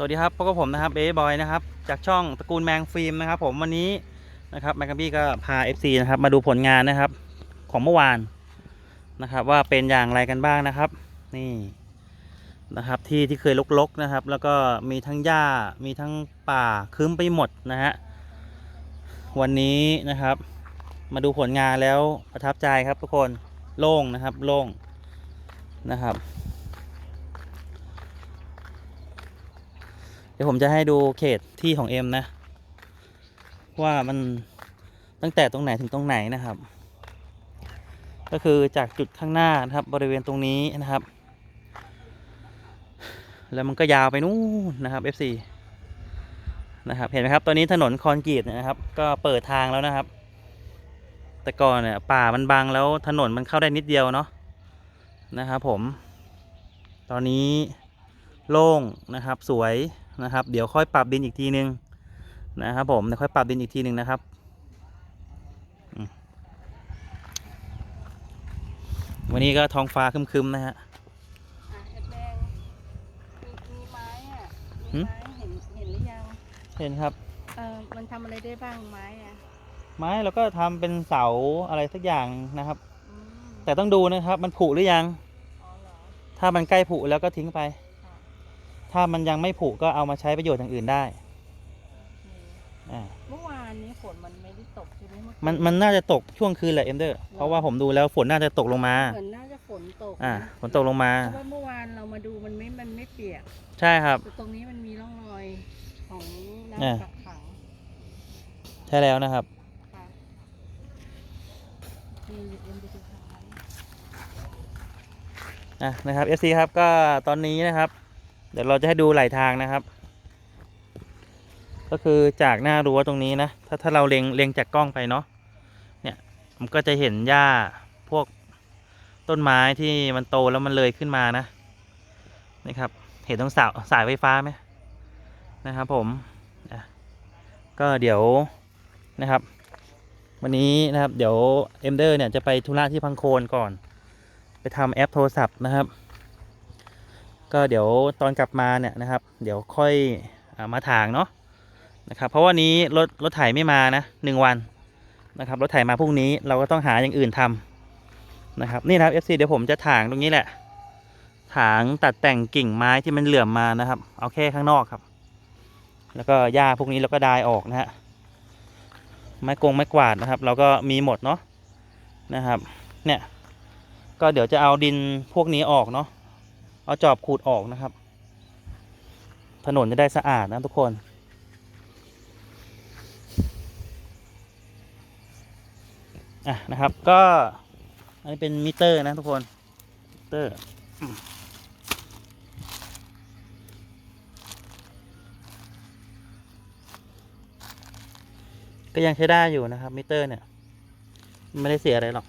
สวัสดีครับพบกับผมนะครับเบย์บอยนะครับจากช่องตระกูลแมงฟิล์มนะครับ ผมวันนี้นะครับแมงกะบี้ก็พา FC นะครับมาดูผลงานนะครับของเมื่อวานนะครับ ว่าเป็นอย่างไรกันบ้างนะครับ นี่นะครับที่ที่เคยลกๆนะครับ แล้วก็มีทั้งหญ้ามีทั้งป่าครึ้มไปหมดนะฮะวันนี้นะครับ มาดูผลงานแล้วประทับใจครับทุกคนโล่งนะครับโล่งนะครับ ดี๋ยวผมจะให้ดูเขตที่ของเอ็มนะ ว่ามันตั้งแต่ตรงไหนถึงตรงไหนนะครับ ก็คือจากจุดข้างหน้านะครับ บริเวณตรงนี้นะครับ แล้วมันก็ยาวไปนู่นนะครับ FC นะครับเห็นไหมครับตอนนี้ถนนคอนกรีตนะครับ ก็เปิดทางแล้วนะครับ แต่ก่อนเนี่ยป่ามันบังแล้วถนนมันเข้าได้นิดเดียวเนาะนะครับผม ตอนนี้โล่งนะครับสวย นะครับ เดี๋ยวค่อยปรับดินอีกทีนึงนะครับผมเดี๋ยวค่อยปรับดินอีกทีนึงนะครับอืมวันนี้ก็ท้องฟ้าครึมๆนะฮะอะแอดแดงมีมีไม้อะหึมีไม้เห็นเห็นหรือยัง เห็นครับ เออมันทำอะไรได้บ้างไม้อะ ไม้เราก็ทำเป็นเสาอะไรสักอย่างนะครับอืมแต่ต้องดูนะครับ มันผุหรือยังอ๋อเหรอถ้ามันใกล้ผุแล้วก็ทิ้งไปค่ะ ถ้ามันยังไม่ผุก็เอามาใช้ประโยชน์อย่างอื่นได้โอเคอ่าเมื่อวานนี้ฝนมันไม่ได้ตกใช่ไหมเมื่อคืมันมันน่าจะตกช่วงคืนแหละเอ็มเดอร์ เพราะว่าผมดูแล้วฝนน่าจะตกลงมา เหมือนน่าจะฝนตกอ่านะฝนตกลงมา เพราะว่าเมื่อวานเรามาดูมันไม่ มันไม่เปียกใช่ครับ แต่ตรงนี้มันมีร่องรอยของอ่าน้ำกักขังใช่แล้วนะครับ ค่ะนี่เอ็มไปดูทางนั้น อะนะครับ FC ครับก็ตอนนี้นะครับเดี๋ยวเราจะให้ดูไหลทางนะครับ ก็คือจากหน้ารั้วตรงนี้นะ ถ้าถ้าเราเล็งเล็งจากกล้องไปเนาะเนี่ยมันก็จะเห็นหญ้าพวกต้นไม้ที่มันโตแล้วมันเลยขึ้นมานะนี่ครับ เห็นตรงเสาสายไฟฟ้าไหมนะครับผมก็เดี๋ยวนะครับ วันนี้นะครับ เดี๋ยวเอ็มเดอร์เนี่ยจะไปธุระที่พังโคนก่อน ไปทำแอปโทรศัพท์นะครับ ก็เดี๋ยวตอนกลับมาเนี่ยนะครับ เดี๋ยวค่อยอามาถางเนาะนะครับเพราะว่านี้รถรถไถไม่มานะหนึ่งวันนะครับรถไถมาพรุ่งนี้เราก็ต้องหาอย่างอื่นทำนะครับนี่นะครับ FC เดี๋ยวผมจะถางตรงนี้แหละ ถางตัดแต่งกิ่งไม้ที่มันเหลื่อมมานะครับ เอาแค่ข้างนอกครับ แล้วก็หญ้าพวกนี้เราก็ดายออกนะฮะไม้กงไม้กวาดนะครับ เราก็มีหมดเนาะนะครับ เนี่ย ก็เดี๋ยวจะเอาดินพวกนี้ออกเนาะ เอาจอบขูดออกนะครับ ถนนจะได้สะอาดนะทุกคน อะนะครับก็อันนี้เป็นมิเตอร์นะทุกคนมิเตอร์ก็ยังใช้ได้อยู่นะครับมิเตอร์เนี่ย ไม่ได้เสียอะไรหรอก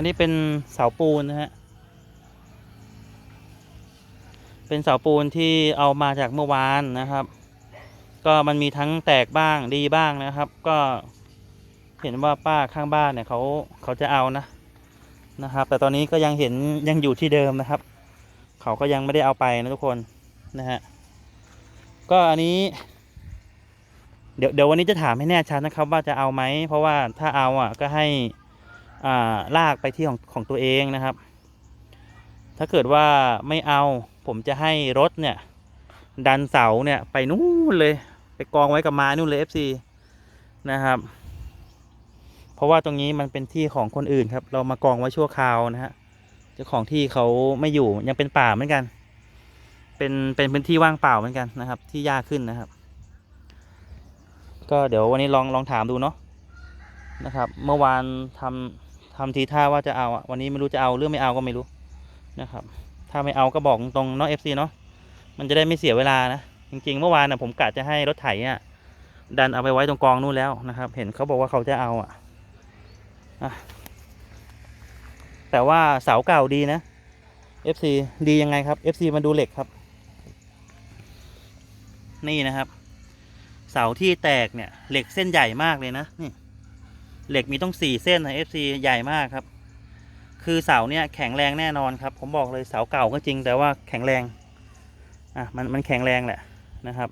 อันนี้เป็นเสาปูนนะฮะ เป็นเสาปูนที่เอามาจากเมื่อวานนะครับ ก็มันมีทั้งแตกบ้างดีบ้างนะครับ ก็เห็นว่าป้าข้างบ้านเนี่ยเขาเขาจะเอานะนะครับ แต่ตอนนี้ก็ยังเห็นยังอยู่ที่เดิมนะครับ เขาก็ยังไม่ได้เอาไปนะทุกคนนะฮะ ก็อันนี้ เดี๋ยวเดี๋ยววันนี้จะถามให้แน่ชัดนะครับ ว่าจะเอาไหมเพราะว่าถ้าเอาอะก็ให้ ลากไปที่ของของตัวเองนะครับ ถ้าเกิดว่าไม่เอาผมจะให้รถเนี่ย ดันเสาเนี่ยไปนู่นเลย ไปกองไว้กับม้นู่นเลย FC นะครับ เพราะว่าตรงนี้มันเป็นที่ของคนอื่นครับ เรามากองไว้ชั่วคราวนะฮะเจ้าของที่เขาไม่อยู่ยังเป็นป่าเหมือนกัน เป็นเป็นพื้นที่ว่างเปล่าเหมือนกันนะครับ ที่ยากขึ้นนะครับ ก็เดี๋ยววันนี้ลองลองถามดูเนาะนะครับ เมื่อวานทำ ทำทีท่าว่าจะเอาอะวันนี้ไม่รู้จะเอาหรือไม่เอาก็ไม่รู้นะครับ ถ้าไม่เอาก็บอกตรงเนาะเอฟซีเนาะมันจะได้ไม่เสียเวลานะจริงๆ เมื่อวานนะผมกะจะให้รถไถอะดันเอาไปไว้ตรงกองนู่นแล้วนะครับ เห็นเขาบอกว่าเขาจะเอาอะอะแต่ว่าเสาเก่าดีนะ FC ดียังไงครับ FC มาดูเหล็กครับ นี่นะครับ เสาที่แตกเนี่ย เหล็กเส้นใหญ่มากเลยนะนี่ เหล็กมีต้องสี่เส้นนะ FC ใหญ่มากครับ คือเสาเนี่ยแข็งแรงแน่นอนครับ ผมบอกเลยเสาเก่าก็จริง แต่ว่าแข็งแรง อะมันมันแข็งแรงแหละนะครับ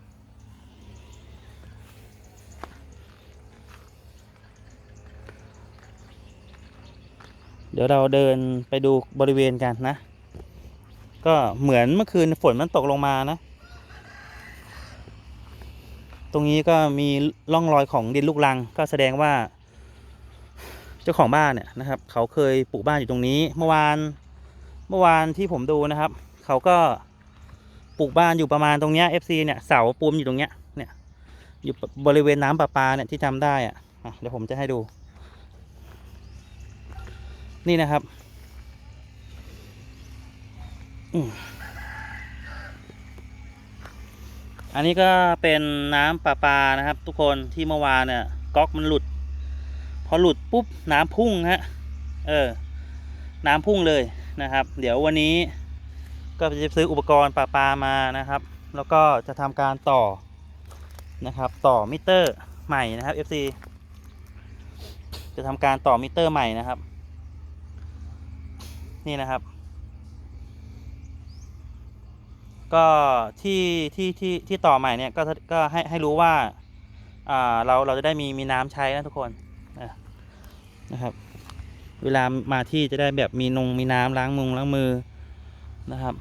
เดี๋ยวเราเดินไปดูบริเวณกันนะ ก็เหมือนเมื่อคืนฝนมันตกลงมานะ ตรงนี้ก็มีร่องรอยของดินลูกรังก็แสดงว่า เจ้าของบ้านเนี่ยนะครับ เขาเคยปลูกบ้านอยู่ตรงนี้ เมื่อวานเมื่อวานที่ผมดูนะครับ เขาก็ปลูกบ้านอยู่ประมาณตรงเนี้ย FC เนี่ยเสาปูมอยู่ตรงเนี้ยเนี่ยอยู่บริเวณน้ำประปาเนี่ยที่จำได้อะ่ะเดี๋ยวผมจะให้ดู นี่นะครับอันนี้ก็เป็นน้ำประปานะครับ ทุกคนที่เมื่อวานเนี่ยก๊อกมันหลุด พอหลุดปุ๊บน้ำพุ่งฮะเออน้ำพุ่งเลยนะครับ เดี๋ยววันนี้ก็จะซื้ออุปกรณ์ประปลามานะครับ แล้วก็จะทำการต่อนะครับ ต่อมิเตอร์ใหม่นะครับ FC จะทำการต่อมิเตอร์ใหม่นะครับ นี่นะครับ ก็ที่ที่ที่ที่ต่อใหม่เนี่ยก็ก็ให้ให้รู้ว่าอ่าเราเราจะได้มีมีน้ำใช้นะทุกคน นะครับ เวลามาที่จะได้แบบมีนงมีน้ำล้างมือล้างมือนะครับ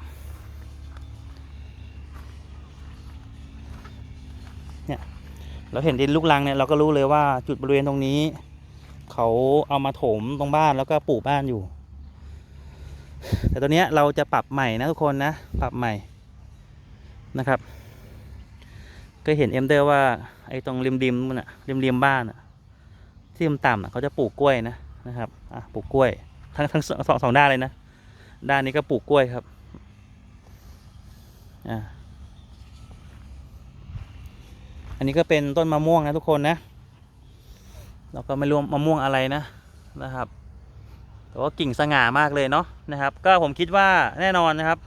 เนี่ยเราเห็นดินลูกรังเนี่ยเราก็รู้เลยว่าจุดบริเวณตรงนี้ เขาเอามาถมตรงบ้านแล้วก็ปลูกบ้านอยู่ แต่ตอนเนี้ยเราจะปรับใหม่นะทุกคนนะปรับใหม่นะครับ ก็เห็นเอ็มเดอร์ว่าไอ้ตรงริมริมมันอะริมริมบ้านอะ ที่มันต่ำอะเขาจะปลูกกล้วยนะนะครับอะปลูกกล้วย ทั้งทั้งสองสองด้านเลยนะ ด้านนี้ก็ปลูกกล้วยครับอ่าอันนี้ก็เป็นต้นมะม่วงนะทุกคนนะเราก็ไม่รู้มะม่วงอะไรนะนะครับ แต่ว่ากิ่งสง่ามากเลยเนาะนะครับ ก็ผมคิดว่าแน่นอนนะครับ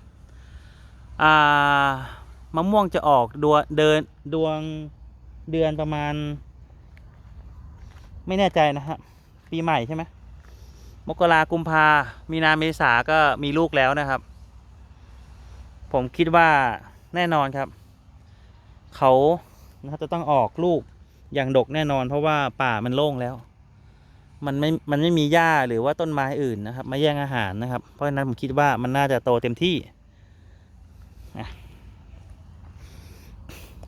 อ่ามะม่วงจะออกดวงเดินดวงเดือนประมาณ ไม่แน่ใจนะครับปีใหม่ใช่ไหมมกรากุมภามีนาเมษาก็มีลูกแล้วนะครับ ผมคิดว่าแน่นอนครับ เขานะจะต้องออกลูกอย่างดกแน่นอน เพราะว่าป่ามันโล่งแล้ว มันไม่ มันไม่มีหญ้าหรือว่าต้นไม้อื่นนะครับ มาแย่งอาหารนะครับ เพราะฉะนั้นผมคิดว่ามันน่าจะโตเต็มที่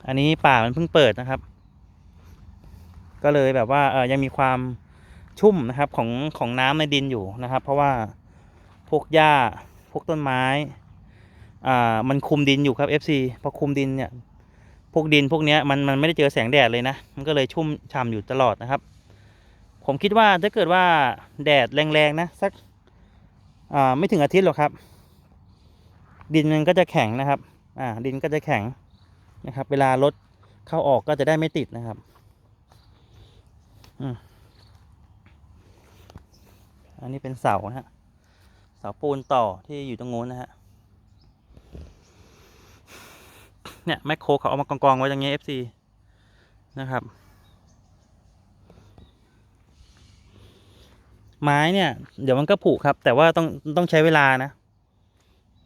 อันนี้ป่ามันเพิ่งเปิดนะครับ ก็เลยแบบว่าเออยังมีความชุ่มนะครับของของน้ำในดินอยู่นะครับ เพราะว่าพวกหญ้าพวกต้นไม้อ่ามันคุมดินอยู่ครับ FC พอคุมดินเนี่ยพวกดินพวกเนี้ยมันมันไม่ได้เจอแสงแดดเลยนะ มันก็เลยชุ่มฉ่ำอยู่ตลอดนะครับ ผมคิดว่าถ้าเกิดว่าแดดแรงๆนะสักอ่าไม่ถึงอาทิตย์หรอกครับ ดินมันก็จะแข็งนะครับอ่าดินก็จะแข็งนะครับ เวลารถเข้าออกก็จะได้ไม่ติดนะครับ อันนี้เป็นเสานะฮะ เสาปูนต่อที่อยู่ตรงโน้นนะฮะ เนี่ยแมคโครเขาเอามากองๆไว้ตรงนี้ FC นะครับ ไม้เนี่ย เดี๋ยวมันก็ผุครับ แต่ว่าต้องต้องใช้เวลานะ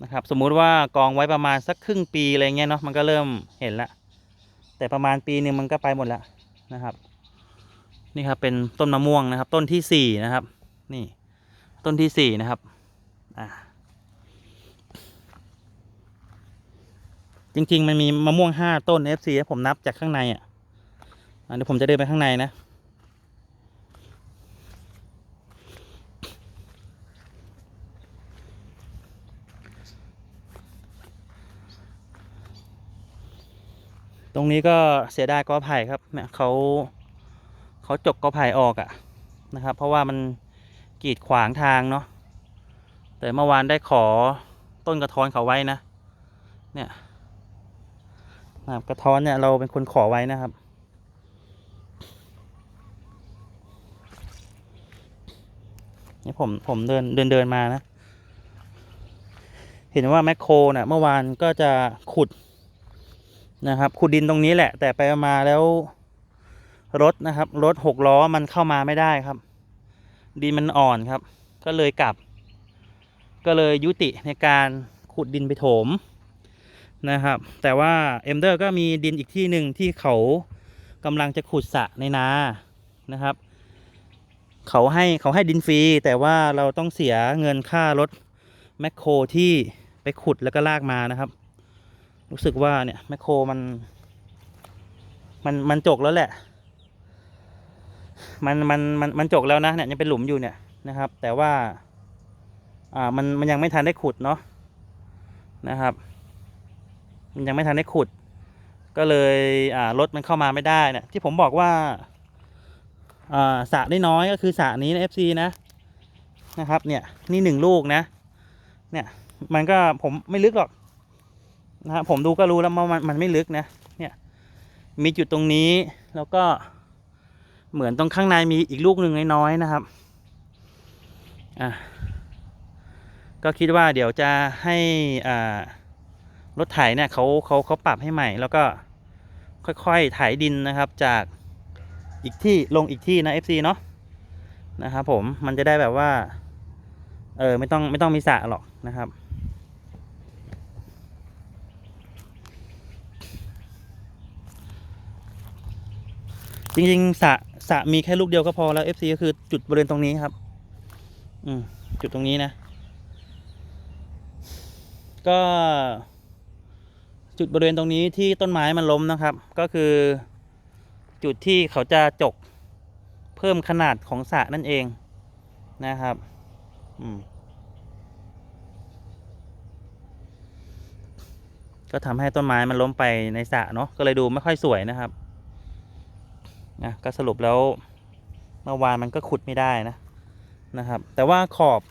นะครับ สมมุติว่ากองไว้ประมาณสักครึ่งปีอะไรเงี้ยเนาะมันก็เริ่มเห็นละแต่ประมาณปีหนึ่งมันก็ไปหมดแล้วนะครับ นี่ครับเป็นต้นมะม่วงนะครับ ต้นที่สี่นะครับ นี่ ต้นที่สี่นะครับอ่าจริงๆ มันมีมะม่วงห้าต้น FC ผมนับจากข้างในอะอะเดี๋ยวผมจะเดินไปข้างในนะตรงนี้ก็เสียดายกอไผ่ครับเนี่ยเขา เขาจกกอไผ่ออกอะนะครับ เพราะว่ามันกีดขวางทางเนาะแต่เมื่อวานได้ขอต้นกระท้อนเขาไว้นะ เนี่ยนะครับกระท้อนเนี่ยเราเป็นคนขอไว้นะครับ นี่ผมผมเดินเดินเดินมานะ เห็นว่าแมคโครน่ะเมื่อวานก็จะขุดนะครับ ขุดดินตรงนี้แหละ แต่ไปมาแล้ว รถนะครับรถหกล้อมันเข้ามาไม่ได้ครับ ดินมันอ่อนครับ ก็เลยกลับ ก็เลยยุติในการขุดดินไปโถมนะครับ แต่ว่าเอ็มเดอร์ก็มีดินอีกที่หนึ่งที่เขากำลังจะขุดสระในนานะครับ เขาให้เขาให้ดินฟรี แต่ว่าเราต้องเสียเงินค่ารถแมคโครที่ไปขุดแล้วก็ลากมานะครับ รู้สึกว่าเนี่ยแมคโครมัน มันมันจกแล้วแหละ มันมันมันมันจกแล้วนะเนี่ยยังเป็นหลุมอยู่เนี่ยนะครับ แต่ว่า อ่ามันมันยังไม่ทันได้ขุดเนาะนะครับ มันยังไม่ทันได้ขุด ก็เลยอ่ารถมันเข้ามาไม่ได้เนี่ยที่ผมบอกว่าอ่าสระได้น้อยก็คือสระนี้นะ FC นะนะครับ เนี่ยนี่หนึ่งลูกนะ เนี่ย มันก็ผมไม่ลึกหรอกนะครับผมดูก็รู้แล้วว่ามันมันไม่ลึกนะ เนี่ย มีจุดตรงนี้แล้วก็ เหมือนตรงข้างในมีอีกลูกหนึ่งน้อยๆนะครับอะก็คิดว่าเดี๋ยวจะให้อ่ารถไถเนี่ยเขาเขาเขาปรับให้ใหม่ แล้วก็ค่อยๆไถดินนะครับจากอีกที่ลงอีกที่นะ FC เนาะนะครับผมมันจะได้แบบว่าเออไม่ต้องไม่ต้องมีสระหรอกนะครับ จริงๆสระสระมีแค่ลูกเดียวก็พอแล้ว FC ก็คือจุดบริเวณตรงนี้ครับ อืมจุดตรงนี้นะ ก็ จุดบริเวณตรงนี้ที่ต้นไม้มันล้มนะครับ ก็คือ จุดที่เขาจะจกเพิ่มขนาดของสระนั่นเองนะครับ อืมก็ทำให้ต้นไม้มันล้มไปในสระเนาะก็เลยดูไม่ค่อยสวยนะครับ นะก็สรุปแล้วเมื่อวานมันก็ขุดไม่ได้นะนะครับ แต่ว่าขอบ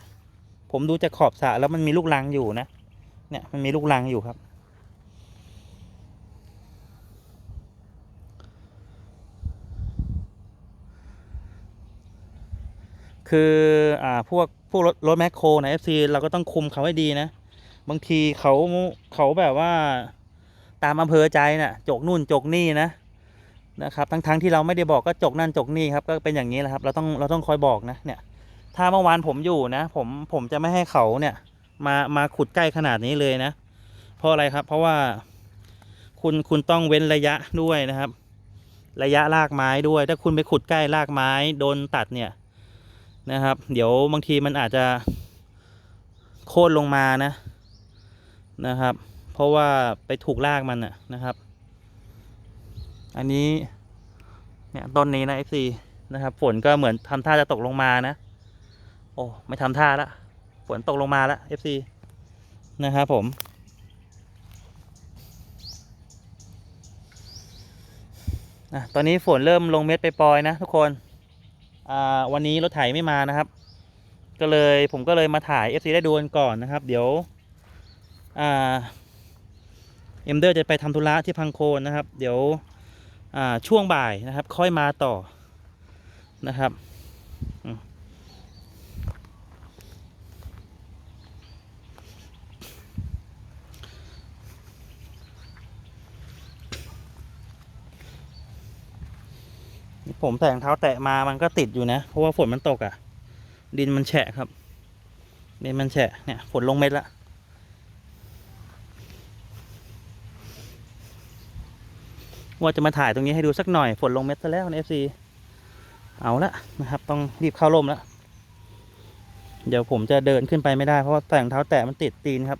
ผมดูจากขอบสระแล้วมันมีลูกรังอยู่นะ เนี่ยมันมีลูกรังอยู่ครับ คืออ่าพวกพวกรถรถแมคโครนะ FC เราก็ต้องคุมเขาให้ดีนะ บางทีเขาเขาแบบว่าตามอำเภอใจน่ะ จกนู่นจกนี่นะ นะครับทั้งๆทที่เราไม่ได้บอกก็จกนั่นจกนี่ครับก็เป็นอย่างนี้แหละครับเราต้องเราต้องคอยบอกนะเนี่ยถ้าเมื่อวานผมอยู่นะ ผมผมจะไม่ให้เขาเนี่ยมามาขุดใกล้ขนาดนี้เลยนะ เพราะอะไรครับ เพราะว่าคุณคุณต้องเว้นระยะด้วยนะครับ ระยะรากไม้ด้วย ถ้าคุณไปขุดใกล้รากไม้โดนตัดเนี่ยนะครับ เดี๋ยวบางทีมันอาจจะโค่นลงมานะนะครับ เพราะว่าไปถูกรากมันน่ะนะครับ อันนี้เนี่ยต้นนี้นะ FC นะครับ ฝนก็เหมือนทำท่าจะตกลงมานะ โอ้ไม่ทำท่าละฝนตกลงมาแล้ว FC นะครับผมอะตอนนี้ฝนเริ่มลงเม็ดไปปลอยนะทุกคนอ่าวันนี้รถไถไม่มานะครับ ก็เลยผมก็เลยมาถ่าย FC ได้ดูกันก่อนนะครับ เดี๋ยวอ่าเอ็มเดอร์จะไปทำธุระที่พังโคนนะครับ เดี๋ยว ช่วงบ่ายนะครับ ค่อยมาต่อนะครับผมแต่งเท้าแตะมามันก็ติดอยู่นะ เพราะว่าฝนมันตกอะ่ะ ดินมันแฉะครับ ดินมันแฉะเนี่ยฝนลงเม็ดละ ว่าจะมาถ่ายตรงนี้ให้ดูสักหน่อยฝนลงเม็ดซะแล้วใน FC เอาละนะครับ ต้องรีบเข้าร่มแล้วเดี๋ยวผมจะเดินขึ้นไปไม่ได้เพราะว่าแต่งเท้าแตะมันติดตีนครับ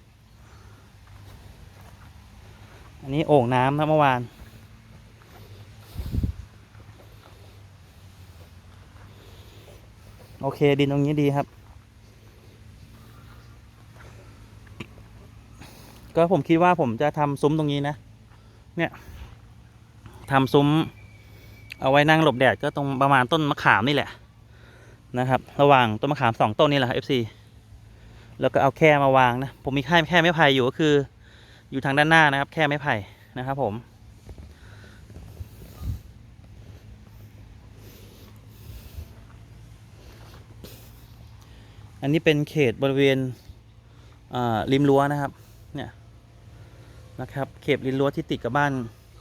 อันนี้โอ่งน้ำนะเมื่อวานโอเคดินตรงนี้ดีครับ ก็ผมคิดว่าผมจะทำซุ้มตรงนี้นะ เนี่ย ทำซุ้ม เอาไว้นั่งหลบแดดก็ตรงประมาณต้นมะขามนี่แหละนะครับ ระหว่างต้นมะขามสองต้นนี่แหละครับ FC แล้วก็เอาแค่มาวางนะ ผมมีแค่แค่ไม้ไผ่อยู่ก็คือ อยู่ทางด้านหน้านะครับ แค่ไม้ไผ่นะครับผม อันนี้เป็นเขตบริเวณริมรั้วนะครับ เนี่ยนะครับ เขตริมรั้วที่ติดกับบ้าน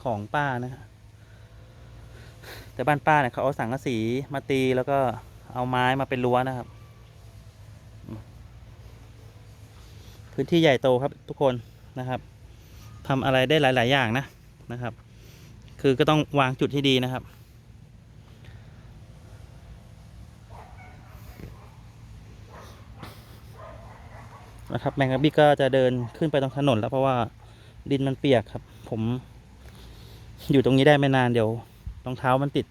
ของป้านะฮะ แต่บ้านป้าเนี่ยเขาเอาสังกะสีมาตีแล้วก็เอาไม้มาเป็นรั้วนะครับ พื้นที่ใหญ่โตครับทุกคนนะครับทำอะไรได้หลาย ๆ อย่างนะนะครับ คือก็ต้องวางจุดให้ดีนะครับนะครับแมงกะบี้ก็จะเดินขึ้นไปตรงถนนแล้วเพราะว่าดินมันเปียกครับ ผมอยู่ตรงนี้ได้ไม่นานเดี๋ยว รองเท้ามันติด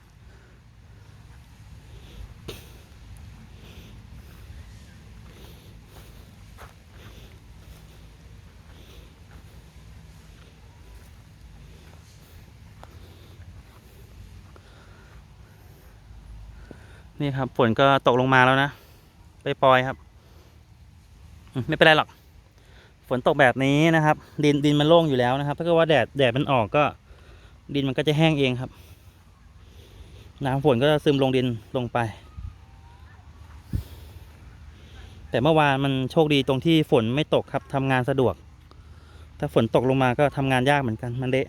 นี่ครับฝนก็ตกลงมาแล้วนะ ไปปล่อยครับ ไม่เป็นไรหรอกฝนตกแบบนี้นะครับ ดินดินมันโล่งอยู่แล้วนะครับ ถ้าเกิดว่าแดดแดดมันออกก็ ดินมันก็จะแห้งเองครับ น้ำฝนก็จะซึมลงดินลงไป แต่เมื่อวานมันโชคดีตรงที่ฝนไม่ตกครับทำงานสะดวก ถ้าฝนตกลงมาก็ทำงานยากเหมือนกันมันเละ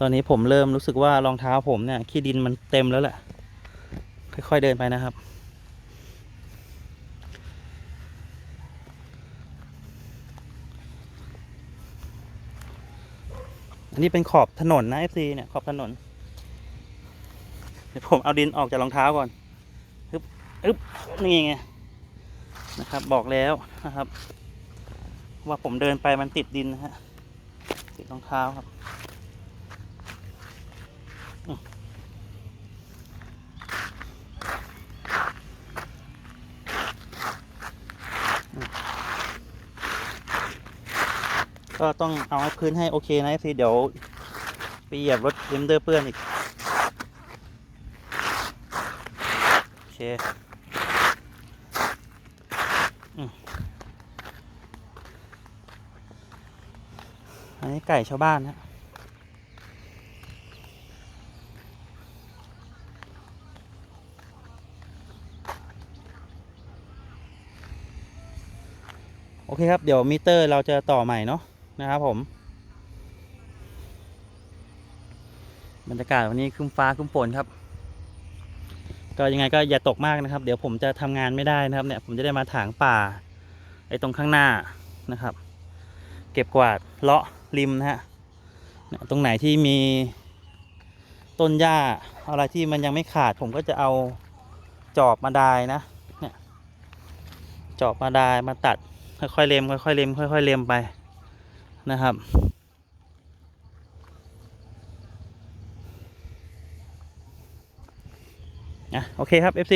ตอนนี้ผมเริ่มรู้สึกว่ารองเท้าผมเนี่ยขี้ดินมันเต็มแล้วแหละค่อยๆเดินไปนะครับ อันนี้เป็นขอบถนนนะไอซีเนี่ยขอบถนน เดี๋ยวผมเอาดินออกจากรองเท้าก่อนฮึบฮึบนี่ไงนะครับ บอกแล้วนะครับ ว่าผมเดินไปมันติดดินนะฮะติดรองเท้าครับอืมอืม ก็ต้องเอาให้พื้นให้โอเคนะ FC เดี๋ยวไปเหยียบรถเรมเดอร์เปื้อนอีก โอเคอันนี้ไก่ชาวบ้านนะโอเคครับ เดี๋ยวมิเตอร์เราจะต่อใหม่เนาะ นะครับผม บรรยากาศวันนี้คึ้มฟ้าคึ้มฝนครับ ก็ยังไงก็อย่าตกมากนะครับ เดี๋ยวผมจะทำงานไม่ได้นะครับ เนี่ยผมจะได้มาถางป่าไอ้ตรงข้างหน้านะครับ เก็บกวาดเลาะริมนะฮะเนี่ยตรงไหนที่มีต้นหญ้าอะไรที่มันยังไม่ขาดผมก็จะเอาจอบมาดายนะเนี่ยจอบมาดายมาตัดค่อยๆเล็มค่อยๆเล็มค่อยๆเล็มไป นะครับ อะ โอเคครับ FC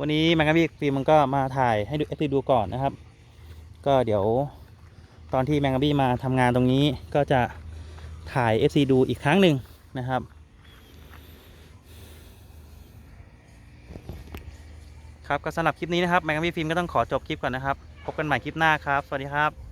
วันนี้แมงกะบี้ฟิล์มมันก็มาถ่ายให้ดู FC ดูก่อนนะครับ ก็เดี๋ยวตอนที่แมงกะบี้มาทำงานตรงนี้ก็จะถ่าย FC ดูอีกครั้งหนึ่งนะครับ ครับก็สำหรับคลิปนี้นะครับแมงกะบี้ฟิล์มก็ต้องขอจบคลิปก่อนนะครับ พบกันใหม่คลิปหน้าครับ สวัสดีครับ